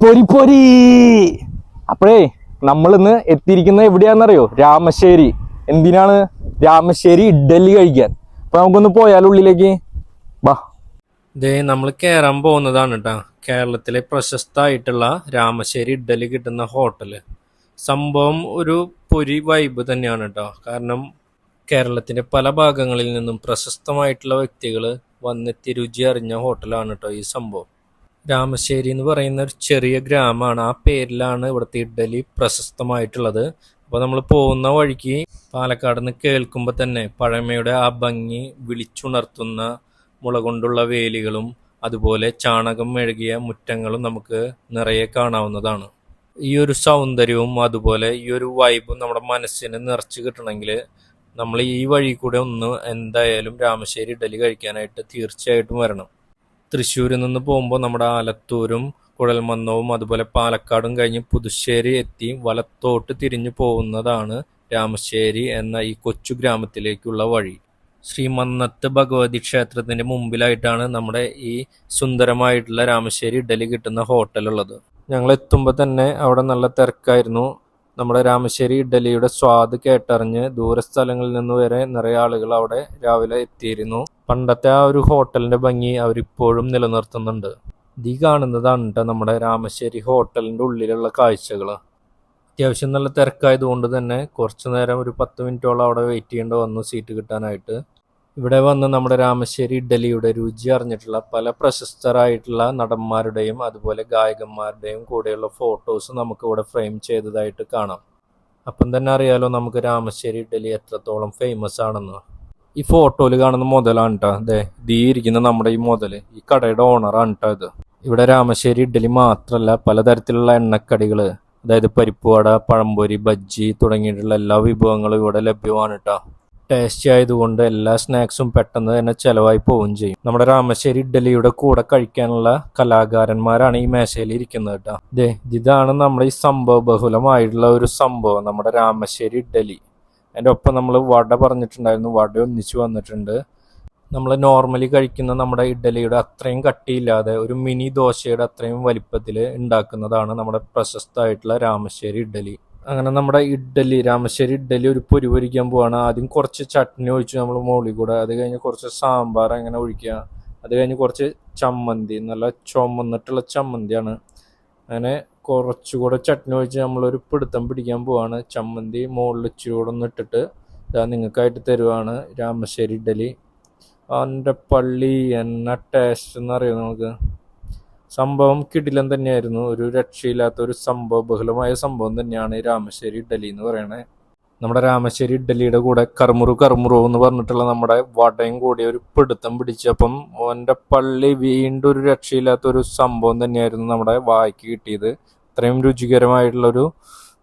പൊരി പൊരി. അപ്പോഴേ നമ്മൾ ഇന്ന് എത്തിയിരിക്കുന്നത് എവിടെയാണെന്നറിയോ? രാമശ്ശേരി. എന്തിനാണ് രാമശ്ശേരി ഇഡ്ഡലി കഴിക്കാൻ? അപ്പൊ നമുക്കൊന്ന് പോയാലോ ഉള്ളിലേക്ക്? വാ ദേ നമ്മൾ കയറാൻ പോകുന്നതാണ് കേട്ടോ കേരളത്തിലെ പ്രശസ്തമായിട്ടുള്ള രാമശ്ശേരി ഇഡ്ഡലി കിട്ടുന്ന ഹോട്ടൽ. സംഭവം ഒരു പൊരി വൈബ് തന്നെയാണ് കേട്ടോ കാരണം കേരളത്തിന്റെ പല ഭാഗങ്ങളിൽ നിന്നും പ്രശസ്തമായിട്ടുള്ള വ്യക്തികൾ വന്നെത്തി രുചി അറിഞ്ഞ ഹോട്ടലാണ് കേട്ടോ ഈ സംഭവം. രാമശ്ശേരി എന്ന് പറയുന്ന ഒരു ചെറിയ ഗ്രാമമാണ്. ആ പേരിലാണ് ഇവിടുത്തെ ഇഡ്ഡലി പ്രശസ്തമായിട്ടുള്ളത്. അപ്പോൾ നമ്മൾ പോകുന്ന വഴിക്ക് പാലക്കാട് നിന്ന് കേൾക്കുമ്പോൾ തന്നെ പഴമയുടെ ആ ഭംഗി വിളിച്ചുണർത്തുന്ന മുള കൊണ്ടുള്ള വേലികളും അതുപോലെ ചാണകം മെഴുകിയ മുറ്റങ്ങളും നമുക്ക് നിറയെ കാണാവുന്നതാണ്. ഈ ഒരു സൗന്ദര്യവും അതുപോലെ ഈ ഒരു വൈബും നമ്മുടെ മനസ്സിന് നിറച്ച് കിട്ടണമെങ്കിൽ നമ്മൾ ഈ വഴി കൂടെ ഒന്ന് എന്തായാലും രാമശ്ശേരി ഇഡലി കഴിക്കാനായിട്ട് തീർച്ചയായിട്ടും വരണം. തൃശ്ശൂരിൽ നിന്ന് പോകുമ്പോൾ നമ്മുടെ ആലത്തൂരും കുഴൽമന്നവും അതുപോലെ പാലക്കാടും കഴിഞ്ഞ് പുതുശ്ശേരി എത്തി വലത്തോട്ട് തിരിഞ്ഞു പോകുന്നതാണ് രാമശ്ശേരി എന്ന ഈ കൊച്ചു ഗ്രാമത്തിലേക്കുള്ള വഴി. ശ്രീമന്നത്ത് ഭഗവതി ക്ഷേത്രത്തിന്റെ മുമ്പിലായിട്ടാണ് നമ്മുടെ ഈ സുന്ദരമായിട്ടുള്ള രാമശ്ശേരി ഇഡലി കിട്ടുന്ന ഹോട്ടലുള്ളത്. ഞങ്ങൾ എത്തുമ്പോൾ തന്നെ അവിടെ നല്ല തിരക്കായിരുന്നു. നമ്മുടെ രാമശ്ശേരി ഇഡ്ഡലിയുടെ സ്വാദ് കേട്ടറിഞ്ഞ് ദൂരസ്ഥലങ്ങളിൽ നിന്ന് വരെ നിറയെ ആളുകൾ അവിടെ രാവിലെ എത്തിയിരുന്നു. പണ്ടത്തെ ആ ഒരു ഹോട്ടലിന്റെ ഭംഗി അവരിപ്പോഴും നിലനിർത്തുന്നുണ്ട്. ഇത് കാണുന്നതാണ് കേട്ടോ നമ്മുടെ രാമശ്ശേരി ഹോട്ടലിന്റെ ഉള്ളിലുള്ള കാഴ്ചകൾ അത്യാവശ്യം നല്ല തിരക്കായതുകൊണ്ട് തന്നെ കുറച്ചു നേരം ഒരു പത്ത് മിനിറ്റോളം അവിടെ വെയിറ്റ് ചെയ്യേണ്ടി വന്നു സീറ്റ് കിട്ടാനായിട്ട്. ഇവിടെ വന്ന് നമ്മുടെ രാമശ്ശേരി ഇഡ്ഡലിയുടെ രുചി അറിഞ്ഞിട്ടുള്ള പല പ്രശസ്തരായിട്ടുള്ള നടന്മാരുടെയും അതുപോലെ ഗായകന്മാരുടെയും കൂടെയുള്ള ഫോട്ടോസ് നമുക്ക് ഇവിടെ ഫ്രെയിം ചെയ്തതായിട്ട് കാണാം. അപ്പം തന്നെ അറിയാലോ നമുക്ക് രാമശ്ശേരി ഇഡ്ഡലി എത്രത്തോളം ഫേമസ് ആണെന്ന്. ഈ ഫോട്ടോയിൽ കാണുന്ന മുതലാണ് കേട്ടോ അതെ ദീ ഇരിക്കുന്ന നമ്മുടെ ഈ മുതൽ ഈ കടയുടെ ഓണറാണ് കേട്ടോ ഇത്. ഇവിടെ രാമശ്ശേരി ഇഡ്ഡലി മാത്രമല്ല പലതരത്തിലുള്ള എണ്ണക്കടികൾ അതായത് പരിപ്പുവട പഴംപൊരി ബജ്ജി തുടങ്ങിയിട്ടുള്ള എല്ലാ വിഭവങ്ങളും ഇവിടെ ലഭ്യമാണ് കേട്ടോ ടേസ്റ്റി ആയതുകൊണ്ട് എല്ലാ സ്നാക്സും പെട്ടെന്ന് തന്നെ ചെലവായി പോവുകയും ചെയ്യും. നമ്മുടെ രാമശ്ശേരി ഇഡ്ഡലിയുടെ കൂടെ കഴിക്കാനുള്ള കലാകാരന്മാരാണ് ഈ മേശയിൽ ഇരിക്കുന്നത് കേട്ടോ. ദേ ഇതാണ് നമ്മുടെ ഈ സംഭവ ബഹുലമായിട്ടുള്ള ഒരു സംഭവം നമ്മുടെ രാമശ്ശേരി ഇഡ്ഡലി. അതിന്റെ ഒപ്പം നമ്മൾ വട പറഞ്ഞിട്ടുണ്ടായിരുന്നു വട ഒന്നിച്ച് വന്നിട്ടുണ്ട്. നമ്മൾ നോർമലി കഴിക്കുന്ന നമ്മുടെ ഇഡ്ഡലിയുടെ അത്രയും കട്ടിയില്ലാതെ ഒരു മിനി ദോശയുടെ അത്രയും വലിപ്പത്തിൽ ഉണ്ടാക്കുന്നതാണ് നമ്മുടെ പ്രശസ്തമായിട്ടുള്ള രാമശ്ശേരി ഇഡ്ഡലി. അങ്ങനെ നമ്മുടെ ഇഡ്ഡലി രാമശ്ശേരി ഇഡ്ഡലി ഒരു പൊരി പൊരിക്കാൻ പോവാണ്. ആദ്യം കുറച്ച് ചട്നി ഒഴിച്ച് നമ്മൾ മുകളിൽ കൂടെ അത് കഴിഞ്ഞ് കുറച്ച് സാമ്പാർ അങ്ങനെ ഒഴിക്കുക. അത് കഴിഞ്ഞ് കുറച്ച് ചമ്മന്തി നല്ല ചുമന്നിട്ടുള്ള ചമ്മന്തിയാണ്. അങ്ങനെ കുറച്ചുകൂടെ ചട്നി ഒഴിച്ച് നമ്മളൊരു പിടുത്തം പിടിക്കാൻ പോവാണ്. ചമ്മന്തി മുകളിൽ ഇച്ചിരി കൂടെ ഒന്ന് ഇട്ടിട്ട് ഇതാ നിങ്ങൾക്കായിട്ട് തരുവാണ് രാമശ്ശേരി ഇഡ്ഡലി. അവന്റെ പള്ളി എന്ന ടേസ്റ്റ് എന്നറിയാം നമുക്ക് സംഭവം കിടിലം തന്നെയായിരുന്നു. ഒരു രക്ഷയില്ലാത്ത ഒരു സംഭവ ബഹുലമായ സംഭവം തന്നെയാണ് രാമശ്ശേരി ഇഡ്ഡലി എന്ന് പറയണേ. നമ്മുടെ രാമശ്ശേരി ഇഡ്ഡലിയുടെ കൂടെ കർമുറു കർമുറു എന്ന് പറഞ്ഞിട്ടുള്ള നമ്മുടെ വടയും കൂടി ഒരു പിടുത്തം പിടിച്ചപ്പം ഓന്റെ പള്ളി വീണ്ടും ഒരു രക്ഷയില്ലാത്ത ഒരു സംഭവം തന്നെയായിരുന്നു നമ്മുടെ വായിക്ക് കിട്ടിയത്. അത്രയും രുചികരമായിട്ടുള്ള ഒരു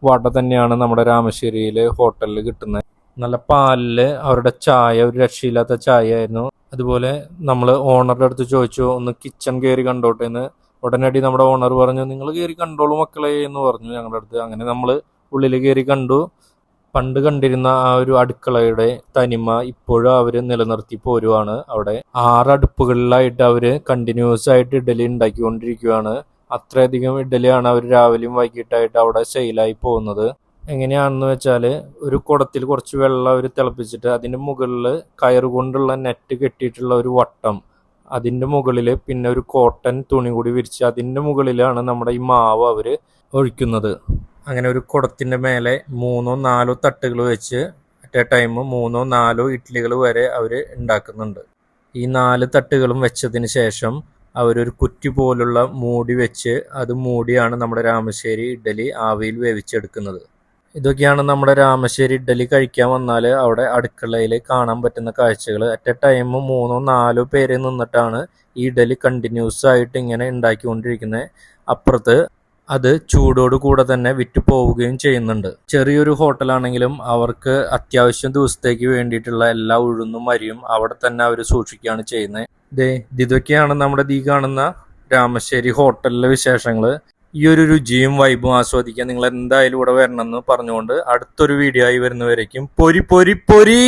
വട തന്നെയാണ് നമ്മുടെ രാമശ്ശേരിയിലെ ഹോട്ടലിൽ കിട്ടുന്നത്. നല്ല പാലിൽ അവരുടെ ചായ ഒരു രക്ഷയില്ലാത്ത ചായ ആയിരുന്നു അതുപോലെ നമ്മൾ ഓണറുടെ അടുത്ത് ചോദിച്ചു ഒന്ന് കിച്ചൺ കയറി കണ്ടോട്ടെ? എന്ന്. ഉടനടി നമ്മുടെ ഓണർ പറഞ്ഞു നിങ്ങൾ കയറി കണ്ടോളൂ മക്കളെ എന്ന് പറഞ്ഞു ഞങ്ങളുടെ അടുത്ത്. അങ്ങനെ നമ്മൾ ഉള്ളിൽ കയറി കണ്ടു. പണ്ട് കണ്ടിരുന്ന ആ ഒരു അടുക്കളയുടെ തനിമ ഇപ്പോഴും അവർ നിലനിർത്തി പോരുവാണ്. അവിടെ ആറ് അടുപ്പുകളിലായിട്ട് അവർ കണ്ടിന്യൂസ് ആയിട്ട് ഇഡലി ഉണ്ടാക്കിക്കൊണ്ടിരിക്കുകയാണ് അത്രയധികം ഇഡലിയാണ് അവർ രാവിലെയും വൈകിട്ടായിട്ട് അവിടെ സെയിലായി പോകുന്നത്. എങ്ങനെയാണെന്ന് വെച്ചാൽ ഒരു കുടത്തിൽ കുറച്ച് വെള്ളം അവർ തിളപ്പിച്ചിട്ട് അതിന്റെ മുകളിൽ കയറ് കൊണ്ടുള്ള നെറ്റ് കെട്ടിയിട്ടുള്ള ഒരു വട്ടം. അതിന്റെ മുകളിൽ പിന്നെ ഒരു കോട്ടൺ തുണി കൂടി വിരിച്ച് അതിന്റെ മുകളിലാണ് നമ്മുടെ ഈ മാവ് അവർ ഒഴിക്കുന്നത്. അങ്ങനെ ഒരു കുടത്തിന്റെ മേലെ മൂന്നോ നാലോ തട്ടുകൾ വെച്ച് അറ്റ് എ ടൈം മൂന്നോ നാലോ ഇഡ്ഡലികൾ വരെ അവർ ഉണ്ടാക്കുന്നുണ്ട്. ഈ നാല് തട്ടുകളും വെച്ചതിന് ശേഷം അവരൊരു കുറ്റി പോലുള്ള മൂടി വെച്ച് അത് മൂടിയാണ് നമ്മുടെ രാമശ്ശേരി ഇഡ്ഡലി ആവിയിൽ വേവിച്ചെടുക്കുന്നത്. ഇതൊക്കെയാണ് നമ്മുടെ രാമശ്ശേരി ഇഡ്ഡലി കഴിക്കാൻ വന്നാൽ അവിടെ അടുക്കളയിൽ കാണാൻ പറ്റുന്ന കാഴ്ചകൾ അറ്റ് എ ടൈം മൂന്നോ നാലോ പേര് നിന്നിട്ടാണ് ഈ ഇഡലി കണ്ടിന്യൂസ് ആയിട്ട് ഇങ്ങനെ ഉണ്ടാക്കിക്കൊണ്ടിരിക്കുന്നത് അപ്പുറത്ത് അത് ചൂടോട് കൂടെ തന്നെ വിറ്റ് പോവുകയും ചെയ്യുന്നുണ്ട്. ചെറിയൊരു ഹോട്ടലാണെങ്കിലും അവർക്ക് അത്യാവശ്യം ദിവസത്തേക്ക് വേണ്ടിയിട്ടുള്ള എല്ലാ ഉഴുന്നും അരിയും അവിടെ തന്നെ അവർ സൂക്ഷിക്കുകയാണ് ചെയ്യുന്നത് ദേ ഇതൊക്കെയാണ് നമ്മുടെ ഈ കാണുന്ന രാമശ്ശേരി ഹോട്ടലിലെ വിശേഷങ്ങൾ ഈ ഒരു രുചിയും വൈബും ആസ്വദിക്കാൻ നിങ്ങൾ എന്തായാലും ഇവിടെ വരണമെന്ന് പറഞ്ഞുകൊണ്ട് അടുത്തൊരു വീഡിയോ ആയി വരുന്നവരേക്കും പൊരി പൊരി പൊരി!